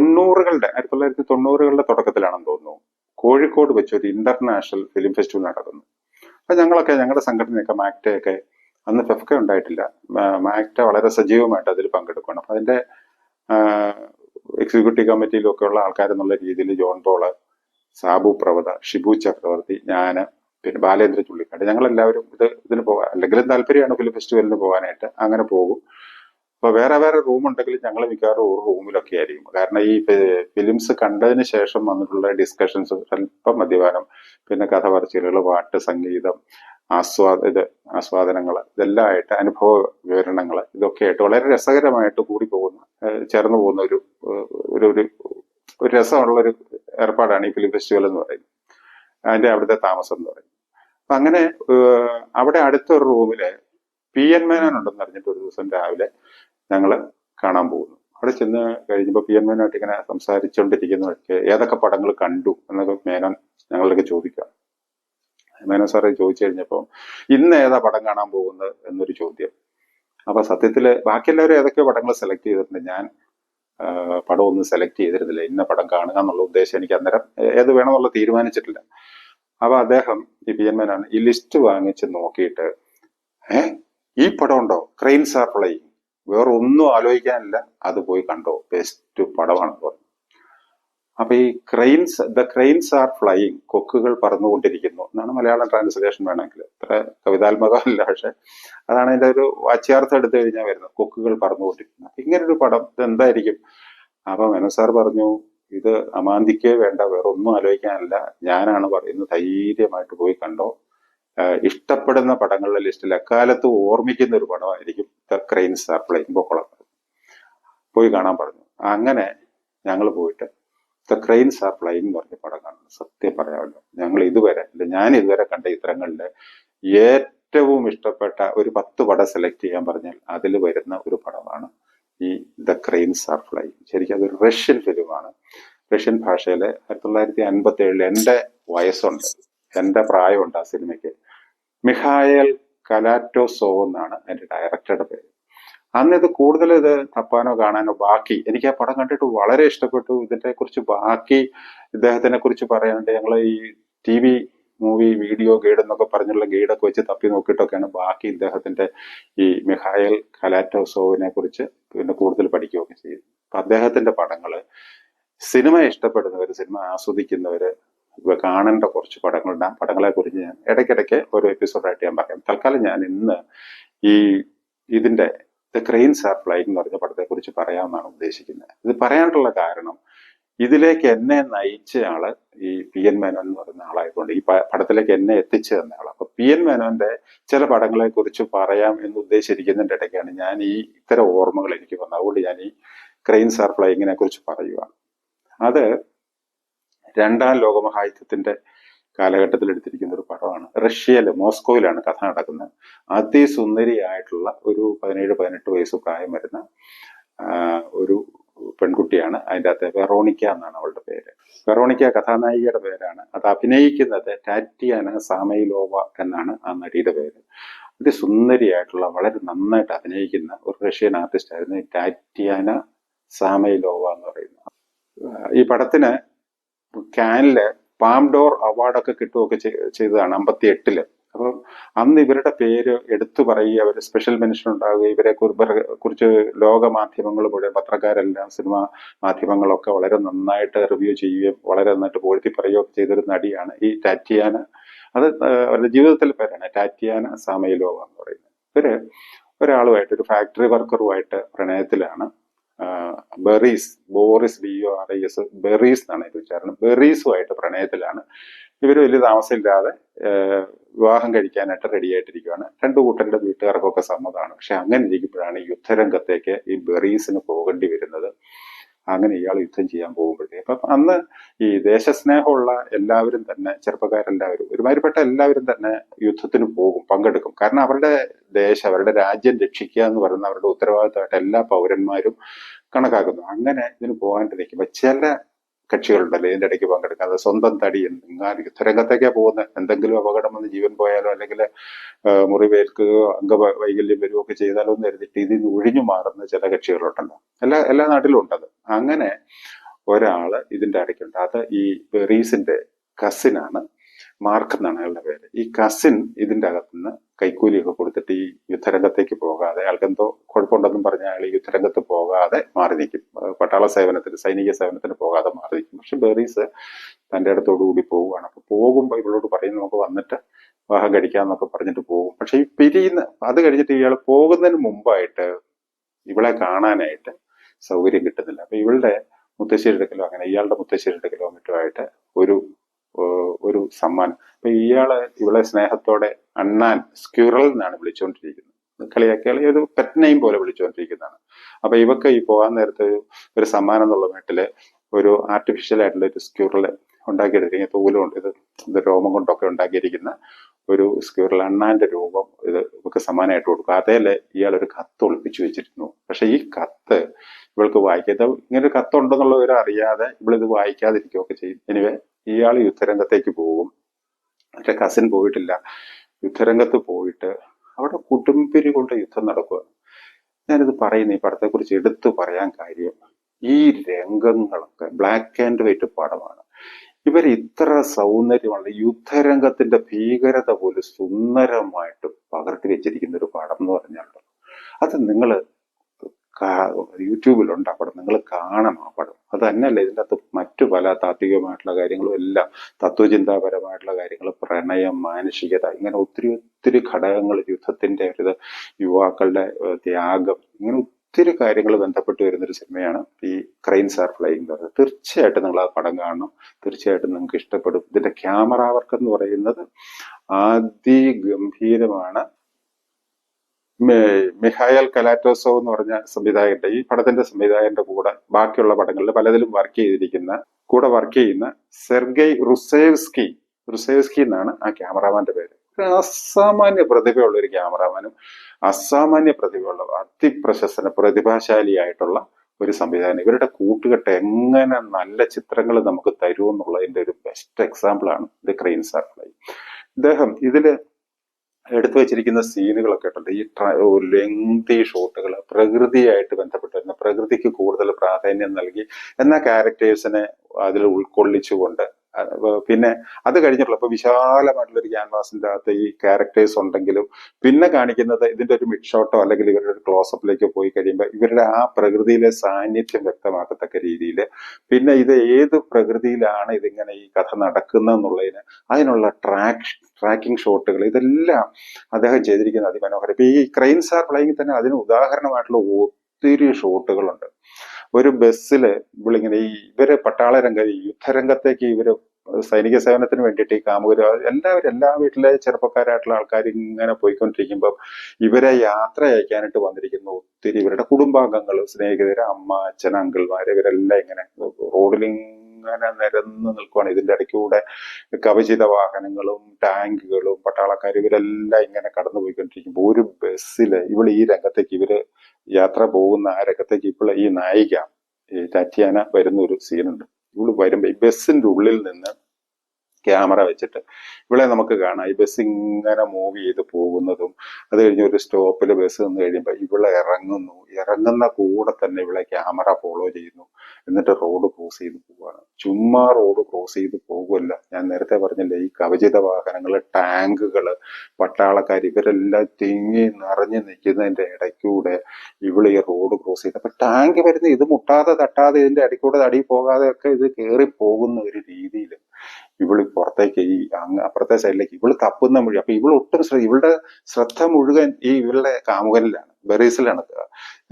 തൊണ്ണൂറുകളുടെ ആയിരത്തി തൊള്ളായിരത്തി തൊണ്ണൂറുകളുടെ തുടക്കത്തിലാണെന്ന് തോന്നുന്നു. കോഴിക്കോട് വെച്ച് ഒരു ഇന്റർനാഷണൽ ഫിലിം ഫെസ്റ്റിവൽ നടക്കുന്നു. അപ്പൊ ഞങ്ങളൊക്കെ ഞങ്ങളുടെ സംഘടനയൊക്കെ മാക്റ്റയൊക്കെ അന്ന് ഫെഫ്ക ഉണ്ടായിട്ടില്ല. മാക്റ്റ വളരെ സജീവമായിട്ട് അതിൽ പങ്കെടുക്കണം അപ്പൊ അതിന്റെ എക്സിക്യൂട്ടീവ് കമ്മിറ്റിയിലൊക്കെ ഉള്ള ആൾക്കാരെന്നുള്ള രീതിയിൽ ജോൺ പോൾ സാബു പ്രവത ഷിബു ചക്രവർത്തി ഞാൻ പിന്നെ ബാലേന്ദ്ര ചുള്ളിക്കാട് ഞങ്ങളെല്ലാവരും ഇത് ഇതിന് പോകാൻ അല്ലെങ്കിലും താല്പര്യമാണ് ഫിലിം ഫെസ്റ്റിവലിന് പോകാനായിട്ട് അങ്ങനെ പോകും. അപ്പൊ വേറെ വേറെ റൂം ഉണ്ടെങ്കിൽ ഞങ്ങൾ മിക്കവാറും ഒരു റൂമിലൊക്കെ ആയിരിക്കും. കാരണം ഈ ഫിലിംസ് കണ്ടതിന് ശേഷം വന്നിട്ടുള്ള ഡിസ്കഷൻസ് അല്പം മദ്യപാനം പിന്നെ കഥ പറച്ചിലുകൾ പാട്ട് സംഗീതം ആസ്വാദ ഇത് ആസ്വാദനങ്ങൾ ഇതെല്ലാം ആയിട്ട് അനുഭവ വിവരണങ്ങൾ ഇതൊക്കെ ആയിട്ട് വളരെ രസകരമായിട്ട് കൂടി പോകുന്ന. ചേർന്ന് പോകുന്ന ഒരു ഒരു ഒരു രസമുള്ള ഒരു ഏർപ്പാടാണ് ഈ ഫിലിം ഫെസ്റ്റിവൽ എന്ന് പറയുന്നത്. അതിന്റെ അവിടുത്തെ താമസം എന്ന് പറയുന്നത്. അപ്പൊ അങ്ങനെ അവിടെ അടുത്തൊരു റൂമിൽ പി എൻ മേനോൻ ഉണ്ടെന്ന് അറിഞ്ഞിട്ട് ഒരു ദിവസം രാവിലെ ഞങ്ങൾ കാണാൻ പോകുന്നു. അവിടെ ചെന്ന് കഴിഞ്ഞപ്പോൾ പി എൻ മേനോട്ട് ഇങ്ങനെ സംസാരിച്ചുകൊണ്ടിരിക്കുന്ന ഏതൊക്കെ പടങ്ങൾ കണ്ടു എന്നൊക്കെ മേനോൻ ഞങ്ങളൊക്കെ ചോദിക്കുക. മേനോൻ സാറെ ചോദിച്ചു കഴിഞ്ഞപ്പോൾ ഇന്ന് ഏതാ പടം കാണാൻ പോകുന്നത് എന്നൊരു ചോദ്യം. അപ്പൊ സത്യത്തിൽ ബാക്കി എല്ലാവരും ഏതൊക്കെയോ പടങ്ങൾ സെലക്ട് ചെയ്തിട്ടുണ്ട്. ഞാൻ പടം ഒന്നും സെലക്ട് ചെയ്തിരുന്നില്ല. ഇന്ന പടം കാണുക എന്നുള്ള ഉദ്ദേശം എനിക്ക് അന്നേരം ഏത് വേണമെന്നുള്ള തീരുമാനിച്ചിട്ടില്ല. അപ്പൊ അദ്ദേഹം ഈ പി എൻ മേനാണ് ഈ ലിസ്റ്റ് വാങ്ങിച്ച് നോക്കിയിട്ട് ഏ ഈ പടം ഉണ്ടോ? Cranes are flying. വേറെ ഒന്നും ആലോചിക്കാനില്ല. അത് പോയി കണ്ടോ. ബെസ്റ്റ് പടമാണ് പറഞ്ഞു അപ്പൊ ഈ cranes the cranes are flying കൊക്കുകൾ പറന്നുകൊണ്ടിരിക്കുന്നു. എന്നാണ് മലയാളം ട്രാൻസ്ലേഷൻ വേണമെങ്കിൽ. ഇത്ര കവിതാത്മകമല്ല പക്ഷെ അതാണ് അതിന്റെ ഒരു വാച്യാർത്ഥം എടുത്തു കഴിഞ്ഞാൽ വരുന്നത്. കൊക്കുകൾ പറന്നുകൊണ്ടിരിക്കുന്നു. അപ്പൊ ഇങ്ങനൊരു പടം ഇത് എന്തായിരിക്കും അപ്പൊ മെനു സാർ പറഞ്ഞു ഇത് അമാന്തിക്ക് വേണ്ട വേറെ ഒന്നും ആലോചിക്കാനല്ല. ഞാനാണ് പറയുന്നത് ധൈര്യമായിട്ട് പോയി കണ്ടോ. ഇഷ്ടപ്പെടുന്ന പടങ്ങളുടെ ലിസ്റ്റിൽ അക്കാലത്ത് ഓർമ്മിക്കുന്ന ഒരു പടമായിരിക്കും ക്രെയിൻസ് ആർ ഫ്ലൈയിങ് പൊക്കോളം പോയി കാണാൻ പറഞ്ഞു. അങ്ങനെ ഞങ്ങൾ പോയിട്ട് ദ ക്രെയിൻസ് ആർ ഫ്ലൈയിങ് എന്ന് പറഞ്ഞ പടം കാണുന്നു. സത്യം പറയാമല്ലോ. ഞങ്ങൾ ഇതുവരെ ഞാൻ ഇതുവരെ കണ്ട ചിത്രങ്ങളിലെ ഏറ്റവും ഇഷ്ടപ്പെട്ട ഒരു പത്ത് പടം സെലക്ട് ചെയ്യാൻ പറഞ്ഞാൽ അതിൽ വരുന്ന ഒരു പടമാണ് ഈ ദ ക്രെയിൻസ് ആർ ഫ്ലൈയിങ് ശരിക്കും അതൊരു റഷ്യൻ ഫിലിമാണ്. റഷ്യൻ ഭാഷയിൽ ആയിരത്തി തൊള്ളായിരത്തി അൻപത്തി ഏഴിൽ എന്റെ വയസ്സുണ്ട്. എന്റെ പ്രായമുണ്ട് ആ സിനിമയ്ക്ക്. മിഹായൽ കലാറ്റോസോ എന്നാണ് അതിന്റെ ഡയറക്ടറുടെ പേര്. അന്ന് ഇത് കൂടുതൽ ഇത് തപ്പാനോ കാണാനോ ബാക്കി. എനിക്ക് ആ പടം കണ്ടിട്ട് വളരെ ഇഷ്ടപ്പെട്ടു. ഇതിനെ കുറിച്ച് ബാക്കി ഇദ്ദേഹത്തിനെ കുറിച്ച് പറയാനുണ്ട്. ഞങ്ങൾ ഈ T V movie video guide എന്നൊക്കെ പറഞ്ഞുള്ള ഗൈഡൊക്കെ വെച്ച് തപ്പി നോക്കിയിട്ടൊക്കെയാണ് ബാക്കി ഇദ്ദേഹത്തിന്റെ ഈ മിഹായൽ കലാറ്റോസോവിനെ കുറിച്ച് പിന്നെ കൂടുതൽ പഠിക്കുകയൊക്കെ ചെയ്തു അപ്പൊ അദ്ദേഹത്തിന്റെ പടങ്ങൾ സിനിമ ഇഷ്ടപ്പെടുന്നവര് സിനിമ ആസ്വദിക്കുന്നവര് കാണേണ്ട കുറച്ച് പടങ്ങളുണ്ട് ആ പടങ്ങളെ കുറിച്ച് ഞാൻ ഇടയ്ക്കിടയ്ക്ക് ഓരോ എപ്പിസോഡായിട്ട് ഞാൻ പറയാം. തൽക്കാലം ഞാൻ ഇന്ന് ഈ ഇതിന്റെ ദ ക്രെയിൻസ് ആർ ഫ്ലൈങ് എന്ന് പറഞ്ഞ പടത്തെ കുറിച്ച് പറയാമെന്നാണ് ഉദ്ദേശിക്കുന്നത്. ഇത് പറയാനുള്ള കാരണം ഇതിലേക്ക് എന്നെ നയിച്ച ആൾ ഈ പി എൻ മേനോൻ എന്ന് പറയുന്ന ആളായതുകൊണ്ട് ഈ പടത്തിലേക്ക് എന്നെ എത്തിച്ചു തന്ന ആൾ അപ്പൊ പി എൻ മേനോന്റെ ചില പടങ്ങളെ കുറിച്ച് പറയാം എന്ന് ഉദ്ദേശിച്ചിരിക്കുന്നതിന്റെ ഇടയ്ക്കാണ് ഞാൻ ഈ ഇത്തരം ഓർമ്മകൾ എനിക്ക് വന്നത്. അതുകൊണ്ട് ഞാൻ ഈ ക്രെയിൻസ് ആർ ഫ്ലൈങ്ങിനെ കുറിച്ച് പറയുക അത് രണ്ടാം ലോകമഹായുദ്ധത്തിന്റെ കാലഘട്ടത്തിൽ എടുത്തിരിക്കുന്ന ഒരു പടമാണ്. റഷ്യയിൽ മോസ്കോയിലാണ് കഥ നടക്കുന്നത്. അതിസുന്ദരിയായിട്ടുള്ള ഒരു പതിനേഴ് പതിനെട്ട് വയസ്സ് പ്രായം വരുന്ന ഒരു പെൺകുട്ടിയാണ്. അതിന്റെ അകത്ത് വെറോണിക്ക എന്നാണ് അവളുടെ പേര്. വെറോണിക്ക കഥാനായികയുടെ പേരാണ്. അത് അഭിനയിക്കുന്നത് ടാറ്റിയാന സാമയിലോവ എന്നാണ് ആ നടിയുടെ പേര്. അതിസുന്ദരിയായിട്ടുള്ള വളരെ നന്നായിട്ട് അഭിനയിക്കുന്ന ഒരു റഷ്യൻ ആർട്ടിസ്റ്റ് ആയിരുന്നു ടാറ്റിയാന സാമയിലോവ എന്ന് പറയുന്നത്. ഈ പടത്തിന് കാനിൽ പാം ഡോർ അവാർഡൊക്കെ കിട്ടുകയൊക്കെ ചെയ്- ചെയ്തതാണ് അമ്പത്തി എട്ടിൽ അപ്പം അന്ന് ഇവരുടെ പേര് എടുത്തു പറയുക അവർ സ്പെഷ്യൽ മെൻഷൻ ഉണ്ടാവുക ഇവരെ കുറിച്ച് ലോക മാധ്യമങ്ങൾ മുഴുവൻ പത്രക്കാരെല്ലാം സിനിമ മാധ്യമങ്ങളൊക്കെ വളരെ നന്നായിട്ട് റിവ്യൂ ചെയ്യുകയും വളരെ നന്നായിട്ട് പോഴ്ത്തി പറയുകയൊക്കെ ചെയ്തൊരു നടിയാണ് ഈ ടാറ്റിയാന. അത് അവരുടെ ജീവിതത്തിലെ പേരാണ് ടാറ്റിയാന സാമയിലോവ എന്ന് പറയുന്നത്. ഇവർ ഒരാളുമായിട്ട് ഒരു ഫാക്ടറി വർക്കറുമായിട്ട് പ്രണയത്തിലാണ്. Beris Boris B O R I S Beris എന്നാണ് ഇത് ഉച്ചാരണം. ബെറീസുമായിട്ട് പ്രണയത്തിലാണ്. ഇവർ വലിയ താമസമില്ലാതെ വിവാഹം കഴിക്കാനായിട്ട് റെഡി ആയിട്ടിരിക്കുകയാണ് രണ്ടു കൂട്ടരുടെ വീട്ടുകാർക്കൊക്കെ സമ്മതമാണ് പക്ഷെ അങ്ങനെ ഇരിക്കുമ്പോഴാണ് യുദ്ധരംഗത്തേക്ക് ഈ ബെറീസിന് പോകേണ്ടി വരുന്നത്. അങ്ങനെ ഇയാൾ യുദ്ധം ചെയ്യാൻ പോകുമ്പോഴത്തേക്ക് അപ്പം അന്ന് ഈ ദേശസ്നേഹമുള്ള എല്ലാവരും തന്നെ ചെറുപ്പക്കാരെല്ലാവരും ഒരുമാതിരിപ്പെട്ട എല്ലാവരും തന്നെ യുദ്ധത്തിന് പോകും പങ്കെടുക്കും. കാരണം അവരുടെ ദേശം അവരുടെ രാജ്യം രക്ഷിക്കുക എന്ന് പറയുന്ന അവരുടെ ഉത്തരവാദിത്തമായിട്ട് എല്ലാ പൗരന്മാരും കണക്കാക്കുന്നു. അങ്ങനെ ഇതിന് പോകാനായിട്ട് ചില കക്ഷികളുണ്ടല്ലോ ഇതിന്റെ ഇടയ്ക്ക് പങ്കെടുക്കാതെ സ്വന്തം തടി യുദ്ധരംഗത്തേക്കാ പോകുന്നത് എന്തെങ്കിലും അപകടം വന്ന് ജീവൻ പോയാലോ അല്ലെങ്കിൽ മുറിവേൽക്കുകയോ അംഗവൈകല്യം വരികയോ ഒക്കെ ചെയ്താലോ എന്ന് കരുതിയിട്ട് ഇതിൽ നിന്ന് ഒഴിഞ്ഞു മാറുന്ന ചില കക്ഷികളുണ്ടല്ലോ. എല്ലാ എല്ലാ നാട്ടിലും ഉണ്ടത്. അങ്ങനെ ഒരാൾ ഇതിന്റെ ഇടയ്ക്കുണ്ട്. അത് ഈ ബെറീസിന്റെ കസിനാണ് മാർക്ക് എന്നാണ് അയാളുടെ പേര്. ഈ കസിൻ ഇതിന്റെ അകത്തുനിന്ന് കൈക്കൂലിയൊക്കെ കൊടുത്തിട്ട് ഈ യുദ്ധരംഗത്തേക്ക് പോകാതെ അയാൾക്ക് എന്തോ കുഴപ്പമുണ്ടെന്നും പറഞ്ഞ അയാൾ യുദ്ധരംഗത്ത് പോകാതെ മാറി നിൽക്കും. പട്ടാള സേവനത്തിന് സൈനിക സേവനത്തിന് പോകാതെ മാറി നിൽക്കും. പക്ഷെ ബെറീസ് തന്റെ അടുത്തോടു കൂടി പോവുകയാണ്. അപ്പൊ പോകുമ്പോൾ ഇവളോട് പറയും നമുക്ക് വന്നിട്ട് വിവാഹം കഴിക്കാന്നൊക്കെ പറഞ്ഞിട്ട് പോകും. പക്ഷെ ഈ പിരിയുന്ന അത് കഴിഞ്ഞിട്ട് ഇയാൾ പോകുന്നതിന് മുമ്പായിട്ട് ഇവളെ കാണാനായിട്ട് സൗകര്യം കിട്ടുന്നില്ല. അപ്പൊ ഇവളുടെ മുത്തശ്ശേരി എടുക്കലോ അങ്ങനെ ഇയാളുടെ മുത്തശ്ശേരി മറ്റുമായിട്ട് ഒരു ഒരു സമ്മാനം. അപ്പൊ ഇയാളെ ഇവളെ സ്നേഹത്തോടെ അണ്ണാൻ സ്ക്യൂറൽ എന്നാണ് വിളിച്ചുകൊണ്ടിരിക്കുന്നത് കളിയാക്കിയാൽ ഒരു പെറ്റ്നെയും പോലെ വിളിച്ചുകൊണ്ടിരിക്കുന്നതാണ് അപ്പൊ ഇവക്ക് ഈ പോകാൻ നേരത്തെ ഒരു സമ്മാനം എന്നുള്ള വീട്ടിൽ ഒരു ആർട്ടിഫിഷ്യൽ ആയിട്ടുള്ള ഒരു സ്ക്യൂറൽ ഉണ്ടാക്കിയെടുത്തിരിക്കുന്ന തൂലുണ്ട് ഇത് ഇത് രോമം കൊണ്ടൊക്കെ ഉണ്ടാക്കിയിരിക്കുന്ന ഒരു സ്ക്യൂറൽ അണ്ണാന്റെ രൂപം ഇത് ഇവക്ക് സമാനമായിട്ട് കൊടുക്കും. അതേലെ ഇയാൾ ഒരു കത്ത് ഒളിപ്പിച്ചു വെച്ചിരുന്നു. പക്ഷെ ഈ കത്ത് ഇവൾക്ക് വായിക്കാത്ത ഇങ്ങനെ ഒരു കത്തുണ്ടെന്നുള്ള ഒരു അറിയാതെ ഇവളിത് വായിക്കാതിരിക്കുകയൊക്കെ ചെയ്യും. എനിവേ ഇയാൾ യുദ്ധരംഗത്തേക്ക് പോകും മറ്റേ കസിൻ പോയിട്ടില്ല. യുദ്ധരംഗത്ത് പോയിട്ട് അവിടെ കുടുംബിരി കൊണ്ട് യുദ്ധം നടക്കുക. ഞാനിത് പറയുന്ന ഈ പടത്തെക്കുറിച്ച് എടുത്തു പറയാൻ കാര്യം ഈ രംഗങ്ങളൊക്കെ ബ്ലാക്ക് ആൻഡ് വൈറ്റ് പടമാണ് ഇവർ ഇത്ര സൗന്ദര്യമുള്ള യുദ്ധരംഗത്തിന്റെ ഭീകരത പോലും സുന്ദരമായിട്ട് പകർത്തി വെച്ചിരിക്കുന്ന ഒരു പടം എന്ന് പറഞ്ഞാൽ അത് നിങ്ങൾ യൂട്യൂബിലുണ്ട് ആ പടം നിങ്ങൾ കാണണം ആ പടം. അത് തന്നെയല്ല ഇതിന്റെ അകത്ത് മറ്റു പല താത്വികമായിട്ടുള്ള കാര്യങ്ങളും എല്ലാം തത്വചിന്താപരമായിട്ടുള്ള കാര്യങ്ങൾ പ്രണയം മാനുഷികത ഇങ്ങനെ ഒത്തിരി ഒത്തിരി ഘടകങ്ങൾ യുദ്ധത്തിന്റെ ഒരു യുവാക്കളുടെ ത്യാഗം ഇങ്ങനെ ഒത്തിരി കാര്യങ്ങൾ ബന്ധപ്പെട്ട് വരുന്നൊരു സിനിമയാണ് ഈ ക്രൈൻസ് ആർ ഫ്ലൈയിങ് എന്ന് പറയുന്നത്. തീർച്ചയായിട്ടും നിങ്ങൾ ആ പടം കാണണം. തീർച്ചയായിട്ടും നിങ്ങൾക്ക് ഇഷ്ടപ്പെടും. ഇതിന്റെ ക്യാമറ വർക്ക് എന്ന് പറയുന്നത് അതിഗംഭീരമാണ്. ഗംഭീരമാണ് മിഹായൽ കലാറ്റോസോ എന്ന് പറഞ്ഞ സംവിധായകന്റെ ഈ പടത്തിന്റെ സംവിധായകന്റെ കൂടെ ബാക്കിയുള്ള പടങ്ങളിൽ പലതിലും വർക്ക് ചെയ്തിരിക്കുന്ന കൂടെ വർക്ക് ചെയ്യുന്ന സെർഗൈ റുസേവ്സ്കി റുസേവ്സ്കി എന്നാണ് ആ ക്യാമറാമാന്റെ പേര്. അസാമാന്യ പ്രതിഭയുള്ള ഒരു ക്യാമറാമാനും അസാമാന്യ പ്രതിഭയുള്ള അതിപ്രശസ്തന പ്രതിഭാശാലിയായിട്ടുള്ള ഒരു സംവിധാനം ഇവരുടെ കൂട്ടുകെട്ട് എങ്ങനെ നല്ല ചിത്രങ്ങൾ നമുക്ക് തരുമെന്നുള്ളതിന്റെ ഒരു ബെസ്റ്റ് എക്സാമ്പിളാണ് ഇത് ക്രെയിൻസ് ആർ ഫ്ലൈ ഇദ്ദേഹം ഇതിൽ എടുത്തു വെച്ചിരിക്കുന്ന സീനുകളൊക്കെ ഉണ്ട് ഈ ലെങ്തി ഷോട്ടുകൾ പ്രകൃതിയായിട്ട് ബന്ധപ്പെട്ടിരുന്ന പ്രകൃതിക്ക് കൂടുതൽ പ്രാധാന്യം നൽകി എന്ന ക്യാരക്ടേഴ്സിനെ അതിൽ ഉൾക്കൊള്ളിച്ചുകൊണ്ട് പിന്നെ അത് കഴിഞ്ഞിട്ടുള്ള ഇപ്പൊ വിശാലമായിട്ടുള്ള ഒരു ക്യാൻവാസിന്റെ അകത്ത് ഈ ക്യാരക്ടേഴ്സ് ഉണ്ടെങ്കിലും പിന്നെ കാണിക്കുന്നത് ഇതിന്റെ ഒരു മിഡ് ഷോട്ടോ അല്ലെങ്കിൽ ഇവരുടെ ഒരു ക്ലോസപ്പിലേക്ക് പോയി കഴിയുമ്പോൾ ഇവരുടെ ആ പ്രകൃതിയിലെ സാന്നിധ്യം വ്യക്തമാക്കത്തക്ക രീതിയിൽ പിന്നെ ഇത് ഏത് പ്രകൃതിയിലാണ് ഇതിങ്ങനെ ഈ കഥ നടക്കുന്നതെന്നുള്ളതിന് അതിനുള്ള ട്രാക്ക് ട്രാക്കിംഗ് ഷോട്ടുകൾ ഇതെല്ലാം അദ്ദേഹം ചെയ്തിരിക്കുന്ന അതിമനോഹരം. ഇപ്പൊ ഈ ക്രെയിൻസ് ആർ തന്നെ അതിന് ഉദാഹരണമായിട്ടുള്ള ഒത്തിരി ഷോട്ടുകളുണ്ട് ഒരു ബസ്സിൽ ഇവളിങ്ങനെ ഈ ഇവർ പട്ടാളരംഗ യുദ്ധരംഗത്തേക്ക് ഇവർ സൈനിക സേവനത്തിന് വേണ്ടിയിട്ട് ഈ കാമുകര് എല്ലാവരും എല്ലാ വീട്ടിലെ ചെറുപ്പക്കാരായിട്ടുള്ള ആൾക്കാർ ഇങ്ങനെ പോയിക്കൊണ്ടിരിക്കുമ്പോൾ ഇവരെ യാത്ര അയക്കാനായിട്ട് വന്നിരിക്കുന്ന ഒത്തിരി ഇവരുടെ കുടുംബാംഗങ്ങൾ സ്നേഹിതര് അമ്മ അച്ഛൻ അങ്കിൾമാർ ഇവരെല്ലാം ഇങ്ങനെ റോഡിൽ ഇങ്ങനെ നിരന്ന് നിൽക്കുവാണ്. ഇതിന്റെ ഇടയ്ക്കൂടെ കവചിത വാഹനങ്ങളും ടാങ്കുകളും പട്ടാളക്കാർ ഇവരെല്ലാം ഇങ്ങനെ കടന്നു പോയിക്കൊണ്ടിരിക്കുമ്പോൾ ഒരു ബസ്സിൽ ഇവൾ ഈ രംഗത്തേക്ക് ഇവർ യാത്ര പോകുന്ന ആ രംഗത്തേക്ക് ഇപ്പോൾ ഈ നായിക ടാറ്റിയാന വരുന്ന ഒരു സീനുണ്ട് ഇവൾ വരുമ്പോ ഈ ബസ്സിന്റെ ഉള്ളിൽ നിന്ന് ക്യാമറ വെച്ചിട്ട്. ഇവിടെ നമുക്ക് കാണാം. ഈ ബസ് ഇങ്ങനെ മൂവ് ചെയ്ത് പോകുന്നതും അത് കഴിഞ്ഞ് ഒരു സ്റ്റോപ്പിൽ ബസ് നിന്ന് കഴിയുമ്പോൾ ഇവിടെ ഇറങ്ങുന്നു. ഇറങ്ങുന്ന കൂടെ തന്നെ ഇവിടെ ക്യാമറ ഫോളോ ചെയ്യുന്നു. എന്നിട്ട് റോഡ് ക്രോസ് ചെയ്ത് പോവാണ്. ചുമ്മാ റോഡ് ക്രോസ് ചെയ്ത് പോകുമല്ല ഞാൻ നേരത്തെ പറഞ്ഞില്ലേ ഈ കവചിത വാഹനങ്ങൾ ടാങ്കുകൾ പട്ടാളക്കാർ ഇവരെല്ലാം തിങ്ങി നിറഞ്ഞു നിൽക്കുന്നതിന്റെ ഇടയ്ക്കൂടെ ഇവിടെ ഈ റോഡ് ക്രോസ് ചെയ്ത്. അപ്പം ടാങ്ക് വരുന്ന ഇത് മുട്ടാതെ തട്ടാതെ ഇതിന്റെ ഇടയ്ക്കൂടെ തടി പോകാതെ ഒക്കെ ഇത് കയറി പോകുന്ന ഒരു രീതിയിൽ ഇവൾ പുറത്തേക്ക് ഈ അങ്ങ് അപ്പുറത്തെ സൈഡിലേക്ക് ഇവൾ തപ്പുന്ന മൊഴി അപ്പൊ ഇവൾ ഒട്ടും ശ്രദ്ധ ഇവളുടെ ശ്രദ്ധ മുഴുവൻ ഈ ഇവളുടെ കാമുകനിലാണ് ബെറീസിലാണ്.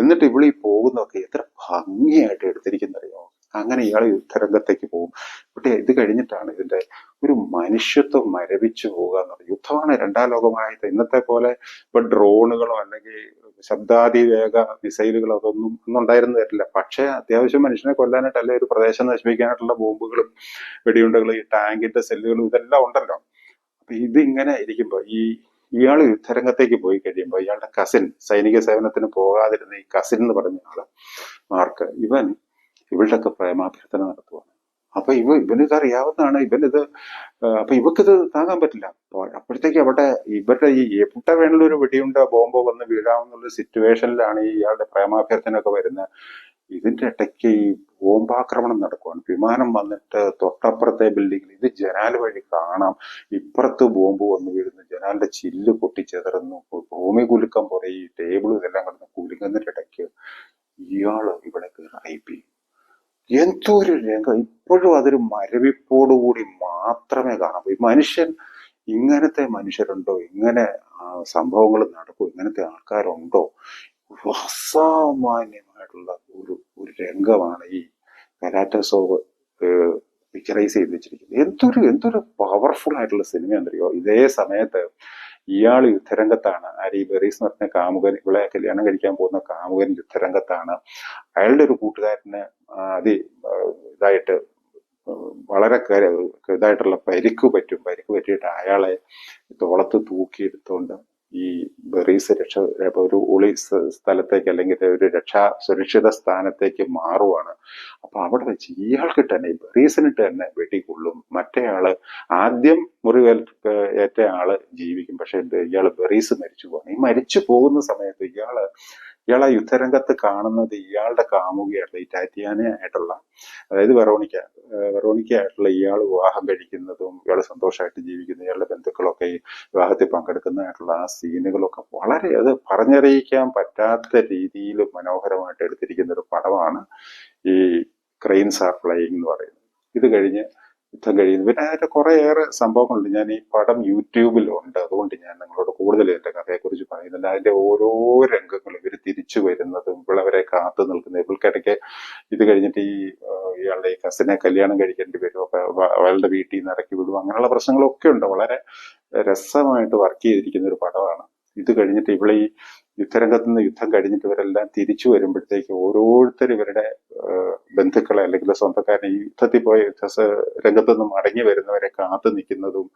എന്നിട്ട് ഇവൾ ഈ പോകുന്നതൊക്കെ എത്ര ഭംഗിയായിട്ട് എടുത്തിരിക്കുന്നറിയോ? അങ്ങനെ ഇയാൾ യുദ്ധരംഗത്തേക്ക് പോകും. പക്ഷേ ഇത് കഴിഞ്ഞിട്ടാണ് ഇതിന്റെ ഒരു മനുഷ്യത്വം മരവിച്ചു പോകുക എന്നുള്ളത് യുദ്ധമാണ് രണ്ടാം ലോകമായത്. ഇന്നത്തെ പോലെ ഇപ്പൊ ഡ്രോണുകളോ അല്ലെങ്കിൽ ശബ്ദാതിവേഗ മിസൈലുകൾ അതൊന്നും ഒന്നും വരില്ല. പക്ഷേ അത്യാവശ്യം മനുഷ്യനെ കൊല്ലാനായിട്ട് അല്ലെങ്കിൽ ഒരു പ്രദേശം നശിപ്പിക്കാനായിട്ടുള്ള ബോംബുകളും വെടിയുണ്ടകളും ഈ ടാങ്കിന്റെ സെല്ലുകളും ഇതെല്ലാം ഉണ്ടല്ലോ. അപ്പൊ ഇതിങ്ങനെ ഇരിക്കുമ്പോ ഈ ഇയാൾ യുദ്ധരംഗത്തേക്ക് പോയി കഴിയുമ്പോൾ ഇയാളുടെ കസിൻ സൈനിക സേവനത്തിന് പോകാതിരുന്ന ഈ കസിൻ എന്ന് പറഞ്ഞ ആൾ മാർക്ക് ഇവൻ ഇവളുടെയൊക്കെ പ്രേമാഭ്യർത്ഥന നടത്തുവാണ്. അപ്പൊ ഇവ ഇവനിത് അറിയാവുന്നതാണ്. ഇവനിത് അപ്പൊ ഇവക്കിത് താങ്ങാൻ പറ്റില്ല. അപ്പോ അപ്പോഴത്തേക്ക് അവിടെ ഇവരുടെ ഈ എവിടെ വേണമെങ്കിലും ഒരു വെടിയുണ്ട? ബോംബോ വന്ന് വീഴാവുന്നുള്ള സിറ്റുവേഷനിലാണ് ഈ ഇയാളുടെ പ്രേമാഭ്യർത്ഥനൊക്കെ വരുന്നത്. ഇതിന്റെ ഇടയ്ക്ക് ഈ ബോംബാക്രമണം നടക്കുവാണ്. വിമാനം വന്നിട്ട് തൊട്ടപ്പുറത്തെ ബിൽഡിങ്ങിൽ ഇത് ജനാൽ വഴി കാണാം. ഇപ്പുറത്ത് ബോംബ് വന്നു വീഴുന്നു. ജനാലിന്റെ ചില്ല് പൊട്ടിച്ചെതറുന്നു. ഭൂമി കുലുക്കം പോലെ ഈ ടേബിൾ ഇതെല്ലാം കിടന്ന് കുലുങ്ങുന്നതിന്റെ ഇടയ്ക്ക് ഇയാൾ ഇവിടെ റേപ്പ് ചെയ്യും എന്തൊരു രംഗം. ഇപ്പോഴും അതൊരു മരവിപ്പോടുകൂടി മാത്രമേ കാണാൻ ഈ മനുഷ്യൻ ഇങ്ങനത്തെ മനുഷ്യരുണ്ടോ? ഇങ്ങനെ സംഭവങ്ങൾ നടക്കും? ഇങ്ങനത്തെ ആൾക്കാരുണ്ടോ? അസാമാന്യമായിട്ടുള്ള ഒരു ഒരു രംഗമാണ് ഈ കരാറ്റസോവ് പിക്ചറൈസ് ചെയ്ത് വെച്ചിരിക്കുന്നത്. എന്തൊരു എന്തൊരു പവർഫുൾ ആയിട്ടുള്ള സിനിമയാണെന്നറിയോ? ഇതേ സമയത്ത് ഇയാൾ യുദ്ധരംഗത്താണ്. ആര് ഈ ബെറീസ് എന്ന് പറഞ്ഞ കാമുകൻ ഇവളെ കല്യാണം കഴിക്കാൻ പോകുന്ന കാമുകൻ യുദ്ധരംഗത്താണ്. അയാളുടെ ഒരു കൂട്ടുകാരന് അതി ഇതായിട്ട് വളരെ ഇതായിട്ടുള്ള പരിക്ക് പറ്റും. പരിക്ക് പറ്റിയിട്ട് അയാളെ തോളത്ത് തൂക്കിയെടുത്തുകൊണ്ട് ഈ ബെറീസ് രക്ഷ ഒരു ഒളി സ്ഥലത്തേക്ക് അല്ലെങ്കിൽ ഒരു രക്ഷാ സുരക്ഷിത സ്ഥാനത്തേക്ക് മാറുവാണ്. അപ്പൊ അവിടെ വെച്ച് ഇയാൾക്ക് തന്നെ ബെറീസിനിട്ട് തന്നെ വെട്ടിക്കൊള്ളും മറ്റേയാൾ ആദ്യം മുറിവേൽക്ക് ആൾ ജീവിക്കും. പക്ഷെ ഇയാൾ ബെറീസ് മരിച്ചു പോകണം ഈ മരിച്ചു പോകുന്ന സമയത്ത് ഇയാൾ ഇയാൾ ആ യുദ്ധരംഗത്ത് കാണുന്നത് ഇയാളുടെ കാമുകയായിട്ടുള്ള ഈ ടാറ്റിയാന ആയിട്ടുള്ള അതായത് വെറോണിക്ക വെറോണിക്ക ആയിട്ടുള്ള ഇയാൾ വിവാഹം കഴിക്കുന്നതും ഇയാൾ സന്തോഷമായിട്ട് ജീവിക്കുന്ന ഇയാളുടെ ബന്ധുക്കളൊക്കെ ഈ വിവാഹത്തിൽ പങ്കെടുക്കുന്നതായിട്ടുള്ള ആ സീനുകളൊക്കെ വളരെ അത് പറഞ്ഞറിയിക്കാൻ പറ്റാത്ത രീതിയിൽ മനോഹരമായിട്ട് എടുത്തിരിക്കുന്ന ഒരു പടമാണ് ഈ ക്രെയിൻസ് ആർ ഫ്ലൈയിങ് എന്ന് പറയുന്നത്. ഇത് കഴിഞ്ഞ് യുദ്ധം കഴിയുന്നു. പിന്നെ അതിന്റെ കുറേയേറെ സംഭവങ്ങളുണ്ട്. ഞാൻ ഈ പടം യൂട്യൂബിലുണ്ട്. അതുകൊണ്ട് ഞാൻ നിങ്ങളോട് കൂടുതൽ എന്റെ കഥയെക്കുറിച്ച് പറയുന്നില്ല. അതിന്റെ ഓരോ തിരിച്ചു വരുന്നതും ഇവളവരെ കാത്തു നിൽക്കുന്നത്. ഇവൾക്കിടയ്ക്ക് ഇത് കഴിഞ്ഞിട്ട് ഈ ഇയാളുടെ ഈ കസിനെ കല്യാണം കഴിക്കേണ്ടി വരും. അപ്പൊ അവളുടെ വീട്ടിൽ നിന്ന് ഇറക്കി വിടും. അങ്ങനെയുള്ള പ്രശ്നങ്ങളൊക്കെ ഉണ്ട്. വളരെ രസമായിട്ട് വർക്ക് ചെയ്തിരിക്കുന്ന ഒരു പടമാണ്. ഇത് കഴിഞ്ഞിട്ട് ഇവിടെ ഈ യുദ്ധരംഗത്ത് നിന്ന് യുദ്ധം കഴിഞ്ഞിട്ട് ഇവരെല്ലാം തിരിച്ചു വരുമ്പോഴത്തേക്ക് ഓരോരുത്തർ ഇവരുടെ ബന്ധുക്കളെ അല്ലെങ്കിൽ സ്വന്തക്കാരനെ യുദ്ധത്തിൽ പോയ യുദ്ധ രംഗത്ത് നിന്ന് മടങ്ങി വരുന്നവരെ കാത്തു നിൽക്കുന്നതും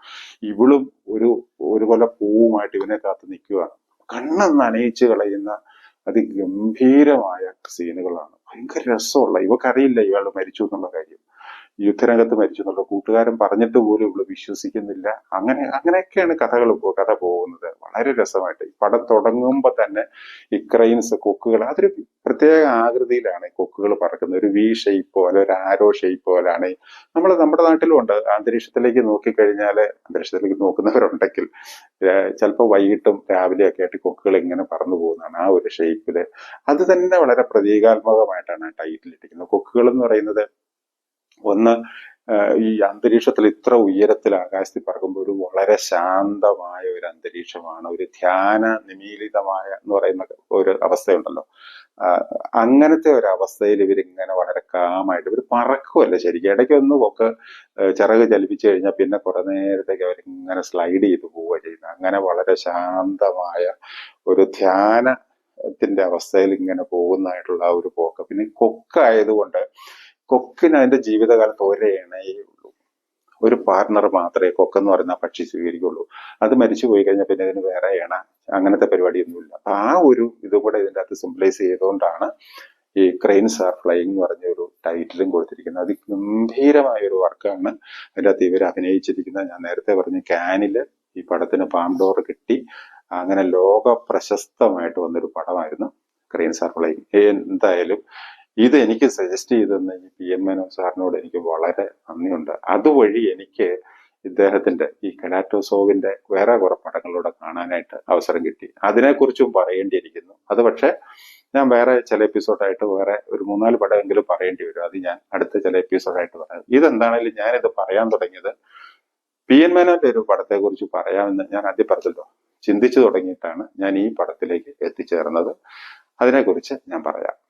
ഇവളും ഒരു ഒരു പോലെ പൂവുമായിട്ട് ഇവനെ കാത്തു നിൽക്കുകയാണ്. കണ്ണെന്ന് അനയിച്ചു കളയുന്ന അതിഗംഭീരമായ സീനുകളാണ് ഭയങ്കര രസമുള്ള ഇവക്കറിയില്ല ഇയാൾ മരിച്ചു എന്നുള്ള കാര്യം. യുദ്ധരംഗത്ത് മരിച്ചു എന്നുള്ള കൂട്ടുകാരൻ പറഞ്ഞിട്ട് പോലും ഇവൾ വിശ്വസിക്കുന്നില്ല. അങ്ങനെ അങ്ങനെയൊക്കെയാണ് കഥകൾ കഥ പോകുന്നത്. വളരെ രസമായിട്ട്. ഈ പടം തുടങ്ങുമ്പോൾ തന്നെ ഇക്രൈൻസ് കൊക്കുകൾ അതൊരു പ്രത്യേക ആകൃതിയിലാണ് ഈ കൊക്കുകൾ പറക്കുന്നത്. ഒരു വി ഷേപ്പ് പോലെ ഒരു ആരോ ഷേപ്പ് പോലാണ് നമ്മൾ നമ്മുടെ നാട്ടിലും ഉണ്ട്. അന്തരീക്ഷത്തിലേക്ക് നോക്കിക്കഴിഞ്ഞാൽ അന്തരീക്ഷത്തിലേക്ക് നോക്കുന്നവരുണ്ടെങ്കിൽ ചിലപ്പോൾ വൈകിട്ടും രാവിലെയൊക്കെ ആയിട്ട് കൊക്കുകൾ ഇങ്ങനെ പറന്നു പോകുന്നതാണ് ആ ഒരു ഷേപ്പിൽ അത് തന്നെ വളരെ പ്രതീകാത്മകമായിട്ടാണ് ടൈറ്റിൽ ഇട്ടിരിക്കുന്നത് കൊക്കുകൾ എന്ന് പറയുന്നത് ഒന്ന് ഈ അന്തരീക്ഷത്തിൽ ഇത്ര ഉയരത്തിൽ ആകാശത്തിൽ പറക്കുമ്പോൾ ഒരു വളരെ ശാന്തമായ ഒരു അന്തരീക്ഷമാണ് ഒരു ധ്യാന നിമീലിതമായ എന്ന് പറയുന്ന ഒരു അവസ്ഥയുണ്ടല്ലോ. അങ്ങനത്തെ ഒരു അവസ്ഥയിൽ ഇവരിങ്ങനെ വളരെ കാമായിട്ട് ഇവർ പറക്കുമല്ല ശരിക്കും. ഇടയ്ക്കൊന്ന് ഒക്കെ ചിറക് ചലിപ്പിച്ചു കഴിഞ്ഞാൽ പിന്നെ കുറെ നേരത്തേക്ക് അവരിങ്ങനെ സ്ലൈഡ് ചെയ്ത് പോവുക ചെയ്യുന്നത്. അങ്ങനെ വളരെ ശാന്തമായ ഒരു ധ്യാനത്തിന്റെ അവസ്ഥയിൽ ഇങ്ങനെ പോകുന്നതായിട്ടുള്ള ഒരു പോക്ക്. പിന്നെ കൊക്കായതുകൊണ്ട് കൊക്കിന് അതിന്റെ ജീവിതകാലത്ത് ഒരേ എണയേ ഉള്ളൂ. ഒരു പാർട്ണർ മാത്രമേ കൊക്കെന്ന് പറയുന്ന പക്ഷി സ്വീകരിക്കുള്ളൂ. അത് മരിച്ചു പോയി കഴിഞ്ഞാൽ പിന്നെ ഇതിന് വേറെ ഏണ അങ്ങനത്തെ പരിപാടിയൊന്നുമില്ല. അപ്പൊ ആ ഒരു ഇതും കൂടെ ഇതിന്റെ അകത്ത് സിംപ്ലൈസ് ചെയ്തുകൊണ്ടാണ് ഈ ക്രെയിൻസ് ആർ ഫ്ലൈങ് എന്ന് പറഞ്ഞ ഒരു ടൈറ്റിലും കൊടുത്തിരിക്കുന്നത്. അത് ഗംഭീരമായ ഒരു വർക്കാണ് അതിന്റെ അകത്ത് ഇവർ അഭിനയിച്ചിരിക്കുന്നത് ഞാൻ നേരത്തെ പറഞ്ഞ ക്യാനിൽ ഈ പടത്തിന് പാംഡോർ കിട്ടി. അങ്ങനെ ലോക പ്രശസ്തമായിട്ട് വന്നൊരു പടമായിരുന്നു ക്രെയിൻസ് ആർ ഫ്ലൈങ് എന്തായാലും ഇത് എനിക്ക് സജസ്റ്റ് ചെയ്തെന്ന് ഈ പി എൻ മേനോൻ സാറിനോട് എനിക്ക് വളരെ നന്ദിയുണ്ട്. അതുവഴി എനിക്ക് ഇദ്ദേഹത്തിന്റെ ഈ കലാറ്റോസോവിന്റെ വേറെ കുറെ പടങ്ങളിലൂടെ കാണാനായിട്ട് അവസരം കിട്ടി. അതിനെക്കുറിച്ചും പറയേണ്ടിയിരിക്കുന്നു. അത് പക്ഷെ ഞാൻ വേറെ ചില എപ്പിസോഡായിട്ട് വേറെ ഒരു മൂന്നാൽ പടമെങ്കിലും പറയേണ്ടി വരും. അത് ഞാൻ അടുത്ത ചില എപ്പിസോഡായിട്ട് പറയാം. ഇതെന്താണെങ്കിലും ഞാനിത് പറയാൻ തുടങ്ങിയത് പി എൻ മേനോന്റെ ഒരു പടത്തെ കുറിച്ച് പറയാമെന്ന് ഞാൻ ആദ്യം പറഞ്ഞല്ലോ. ചിന്തിച്ചു തുടങ്ങിയിട്ടാണ് ഞാൻ ഈ പടത്തിലേക്ക് എത്തിച്ചേർന്നത്. അതിനെക്കുറിച്ച് ഞാൻ പറയാം.